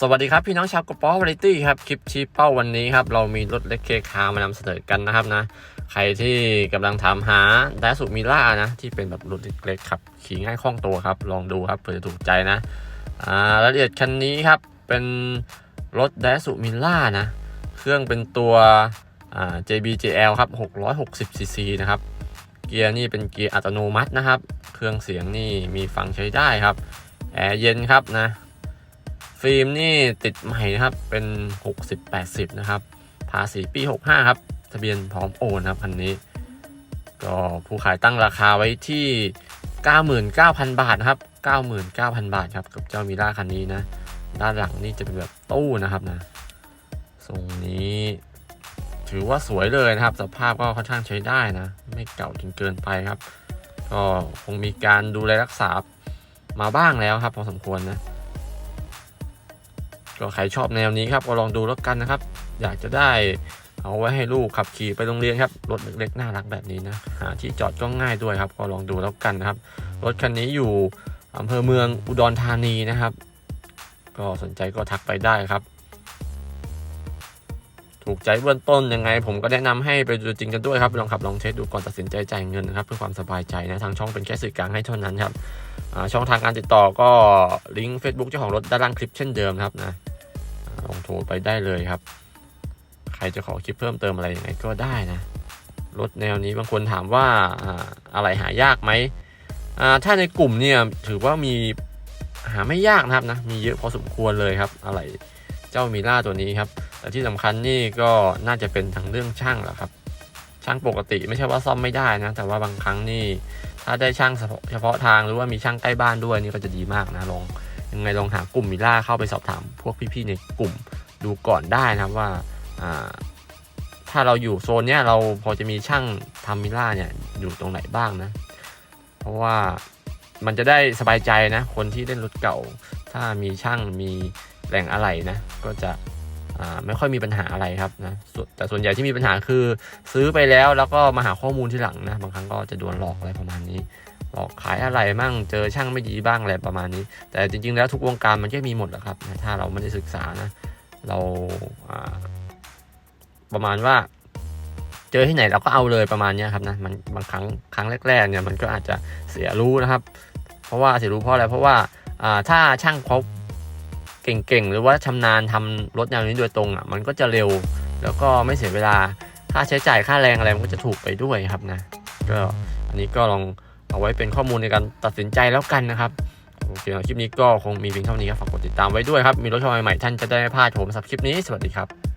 สวัสดีครับพี่น้องชาวกระป๋อวาไรตี้ครับคลิปชี้เป้าวันนี้ครับเรามีรถเล็กเคคามานำเสนอกันนะครับนะ ใครที่กำลังถามหาไดสุมิล่านะที่เป็นแบบรถเล็กๆครับขี่ง่ายคล่องตัวครับ ลองดูครับเผื่อจะถูกใจนะอ่ารายละเอียดคันนี้ครับเป็นรถไดสุมิล่านะเครื่องเป็นตัวอ่า JBJL ครับ660 cc นะครับเกียร์นี่เป็นเกียร์อัตโนมัตินะครับ เครื่องเสียงนี่มีฟังใช้ได้ครับแอร์เย็นครับนะ ฟิล์มนี่ติดใหม่นะครับ เป็น 60-80 นะครับ ภาษีปี 65 ครับ ทะเบียนพร้อมโอนครับคันนี้ ก็ผู้ขายตั้งราคาไว้ที่ 99,000 บาทนะครับ 99,000 บาทครับ กับเจ้ามิล่าคันนี้นะ ด้านหลังนี่จะเป็นแบบตู้นะครับนะทรงนี้ ถือว่าสวยเลยนะครับ สภาพก็ค่อนข้างใช้ได้นะ ไม่เก่าจนเกินไปครับ ก็คงมีการดูแลรักษามาบ้างแล้วครับพอสมควรนะ ก็ใครชอบแนวนี้ครับก็ลองดูแล้วกันนะครับ อยากจะได้เอาไว้ให้ลูกขับขี่ไปโรงเรียนครับรถเล็กๆน่ารักแบบนี้นะหาที่จอดก็ง่ายด้วยครับ ก็ลองดูแล้วกันนะครับ รถคันนี้อยู่อำเภอเมืองอุดรธานีนะครับ ก็สนใจก็ทักไปได้ครับ ถูกใจเบื้องต้นยังไง ผมก็แนะนำให้ไปดูจริงกันด้วยครับลองขับลองเทสดูก่อนตัดสินใจจ่ายเงินนะครับเพื่อความสบายใจนะทางช่องเป็นแค่สื่อกลางให้เท่านั้นครับช่องทางการติดต่อก็ลิงก์ Facebook เจ้าของรถด้านล่างคลิปเช่นเดิมครับนะ โทรไปได้เลยครับ ใครจะขอคลิปเพิ่มเติมอะไรยังไงก็ได้นะ รถแนวนี้บางคนถามว่าอะไรหายากไหม ถ้าในกลุ่มเนี่ยถือว่ามีหาไม่ยากนะครับนะ มีเยอะพอสมควรเลยครับ อะไรเจ้ามีล่าตัวนี้ครับ แต่ที่สำคัญนี่ก็น่าจะเป็นทางเรื่องช่างแหละครับ ช่างปกติไม่ใช่ว่าซ่อมไม่ได้นะ แต่ว่าบางครั้งนี่ ถ้าได้ช่างเฉพาะเฉพาะทางหรือว่ามีช่างใกล้บ้านด้วยนี่ก็จะดีมากนะลองยังไงลองหากลุ่มมิล่าเข้าไปสอบถามพวกพี่ๆในกลุ่ม ดูก่อนได้นะครับว่าถ้าเราอยู่โซนเนี้ยเราพอจะมีช่างทำมิล่าเนี่ยอยู่ตรงไหนบ้างนะ เพราะว่ามันจะได้สบายใจนะ คนที่เล่นรถเก่า ถ้ามีช่างมีแหล่งอะไหล่นะ ก็จะไม่ค่อยมีปัญหาอะไรครับนะแต่ส่วนใหญ่ที่มีปัญหาคือซื้อไปแล้วแล้วก็มาหาข้อมูลที่หลังนะบางครั้งก็จะโดนหลอกอะไรประมาณนี้หลอกขายอะไรมั่งเจอช่างไม่ดีบ้างอะไรประมาณนี้ แต่จริงๆแล้วทุกวงการมันก็มีหมดแหละครับนะถ้าเราไม่ได้ศึกษานะ เราประมาณว่า เจอที่ไหนเราก็เอาเลยประมาณนี้ครับนะมันบางครั้งครั้งแรกๆเนี่ยมันก็อาจจะเสียรู้นะครับ เพราะว่าเสียรู้เพราะอะไรเพราะว่าถ้าช่างเขาเก่งๆ หรือว่าชำนาญทำรถแนวนี้โดยตรงอะมันก็จะเร็วแล้วก็ไม่เสียเวลาค่าใช้จ่ายค่าแรงอะไรมันก็จะถูกไปด้วยครับนะก็อันนี้ก็ลองเอาไว้เป็นข้อมูลในการตัดสินใจแล้วกันนะครับ โอเคคลิปนี้ก็คงมีเพียงเท่านี้ครับฝากกดติดตามไว้ด้วยครับ มีรถชมใหม่ๆท่านจะได้ไม่พลาดผมสำหรับคลิปนี้สวัสดีครับ